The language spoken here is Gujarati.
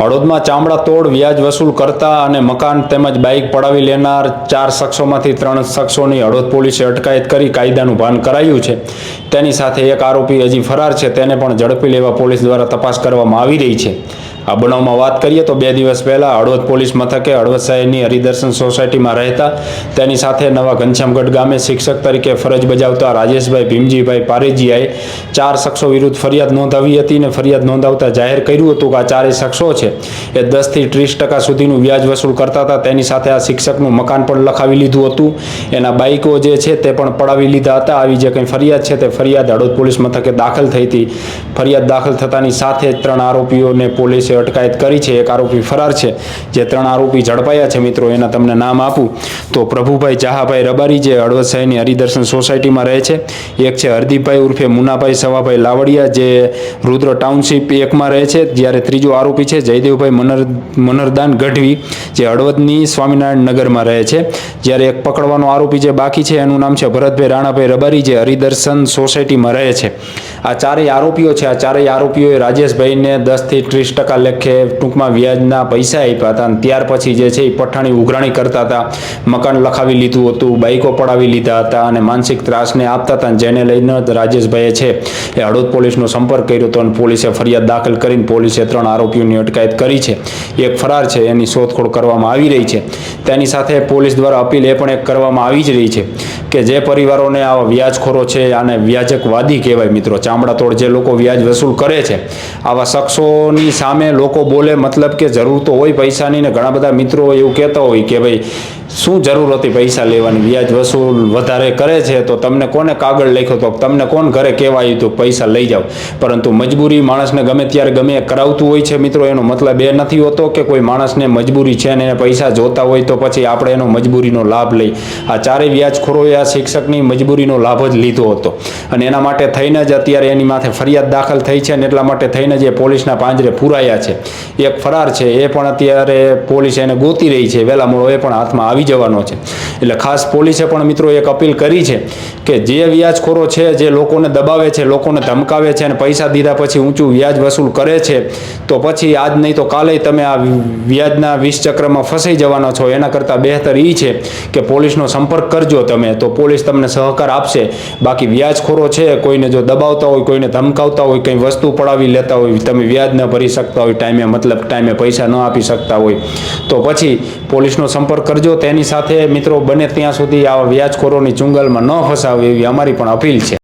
હળોદમાં ચામડા તોડ, વ્યાજ વસૂલ કરતા અને મકાન તેમજ બાઇક પડાવી લેનાર ચાર શખ્સોમાંથી ત્રણ શખ્સોની હળોદ પોલીસે અટકાયત કરી કાયદાનું ભાન કરાયું છે. તેની સાથે એક આરોપી હજી ફરાર છે, તેને પણ ઝડપી લેવા પોલીસ દ્વારા તપાસ કરવામાં આવી રહી છે. આ બનાવમાં વાત કરીએ તો બે દિવસ પહેલાં હળવદ પોલીસ મથકે હળવદ શહેરની હરિદર્શન સોસાયટીમાં રહેતા તેની સાથે નવા ઘનશ્યામગઢ ગામે શિક્ષક તરીકે ફરજ બજાવતા રાજેશભાઈ ભીમજીભાઈ પારેજીયાએ ચાર શખ્સો વિરુદ્ધ ફરિયાદ નોંધાવી હતી અને ફરિયાદ નોંધાવતા જાહેર કર્યું હતું કે આ ચારેય શખ્સો છે. એ દસથી ત્રીસ ટકા સુધીનું વ્યાજ વસૂલ કરતા હતા. તેની સાથે આ શિક્ષકનું મકાન પણ લખાવી લીધું હતું. એના બાઇકો જે છે તે પણ પડાવી લીધા હતા. આવી જે કંઈ ફરિયાદ છે તે ફરિયાદ હળવદ પોલીસ મથકે દાખલ થઈ હતી. ફરિયાદ દાખલ થતાની સાથે ત્રણ આરોપીઓને પોલીસે અટકાયત કરી છે. એક આરોપી ફરાર છે. જે ત્રણ આરોપી ઝડપાયા છે મિત્રો, એના તમને નામ આપું. તો પ્રભુભાઈ ચાહાભાઈ રબારી જે હળવદ શહેરની હરિદર્શન સોસાયટીમાં રહે છે. એક છે હરદીપભાઈ ઉર્ફે મુનાભાઈ સવાભાઈ લાવડિયા જે રુદ્ર ટાઉનશીપ એકમાં રહે છે. જ્યારે ત્રીજો આરોપી છે જયદેવભાઈ મનર, મનરદાન ગઢવી, જે હળવદની સ્વામિનારાયણ નગરમાં રહે છે. જ્યારે એક પકડવાનો આરોપી જે બાકી છે, એનું નામ છે ભરતભાઈ રાણાભાઈ રબારી, જે હરિદર્શન સોસાયટીમાં રહે છે. આ ચારેય આરોપીઓ છે. આ ચારેય આરોપીઓએ રાજેશભાઈને દસથી ત્રીસ ટકા લેખે ટૂંકમાં વ્યાજના પૈસા આપ્યા હતા અને ત્યાર પછી જે છે એ પઠાણી ઉઘરાણી કરતા હતા. મકાન લખાવી લીધું હતું બાઇકો પડાવી લીધા હતા અને માનસિક ત્રાસને આપતા હતા. જેને લઈને રાજેશભાઈએ છે એ હળવદ પોલીસનો સંપર્ક કર્યો હતો અને પોલીસે ફરિયાદ દાખલ કરીને પોલીસે ત્રણ આરોપીઓની અટકાયત કરી છે. એક ફરાર છે, એની શોધખોળ કરવામાં આવી રહી છે. તેની સાથે પોલીસ દ્વારા અપીલ એ પણ એક કરવામાં આવી જ રહી છે કે જે પરિવારોને આવા વ્યાજખોરો છે આને વ્યાજકવાદી કહેવાય મિત્રો. ચામડા તોડ જે લોકો વ્યાજ વસૂલ કરે છે, આવા શખ્સોની સામે લોકો બોલે, મતલબ કે જરૂર તો હોય પૈસાની ને ઘણા બધા મિત્રો એવું કહેતા હોય કે ભાઈ શું જરૂર હતી પૈસા લેવાની? વ્યાજ વસૂલ વધારે કરે છે તો તમને કોને કાગળ લખ્યો તો? તમને કોણ ઘરે કહેવાયું હતું, પૈસા લઈ જાઓ. પરંતુ મજબૂરી માણસને ગમે ત્યારે ગમે કરાવતું હોય છે મિત્રો, એનો મતલબ એ નથી હોતો કે કોઈ માણસને મજબૂરી છે ને એને પૈસા જોતા હોય તો પછી આપણે એનો મજબૂરીનો લાભ લઈ. આ ચારેય વ્યાજખોરોએ આ શિક્ષકની મજબૂરીનો લાભ જ લીધો હતો. અને એના માટે થઈને જ અત્યારે એની માથે ફરિયાદ દાખલ થઈ છે અને એટલા માટે થઈને જ એ પોલીસના પાંજરે પુરાયા છે. એક ફરાર છે, એ પણ અત્યારે પોલીસ એને ગોતી રહી છે. વહેલા મોડો એ પણ હાથમાં આવી જવાનો છે. એટલે ખાસ પોલીસે પણ મિત્રો એક અપીલ કરી છે કે જે વ્યાજખોરો છે, જે લોકોને દબાવે છે, લોકોને ધમકાવે છે અને પૈસા દીધા પછી ઊંચું વ્યાજ વસૂલ કરે છે, તો પછી આજ નહીં તો કાલે તમે આ વ્યાજના વીસ ચક્રમાં ફસાઈ જવાના છો. એના કરતાં બહેતર એ છે કે પોલીસનો સંપર્ક કરજો તમે, તો પોલીસ તમને સહકાર આપશે. બાકી વ્યાજખોરો છે, કોઈને જો દબાવતા હોય, કોઈને ધમકાવતા હોય, કંઈ વસ્તુ પડાવી લેતા હોય, તમે વ્યાજ ન ભરી શકતા હોય, ટાઈમે મતલબ ટાઈમે પૈસા ન આપી શકતા હોય. તો પછી પોલીસનો સંપર્ક કરજો તેની સાથે મિત્રો બને ત્યાં સુધી આવા વ્યાજખોરોની ચુંગલમાં ન ફસાવે એવી અમારી પણ અપીલ છે.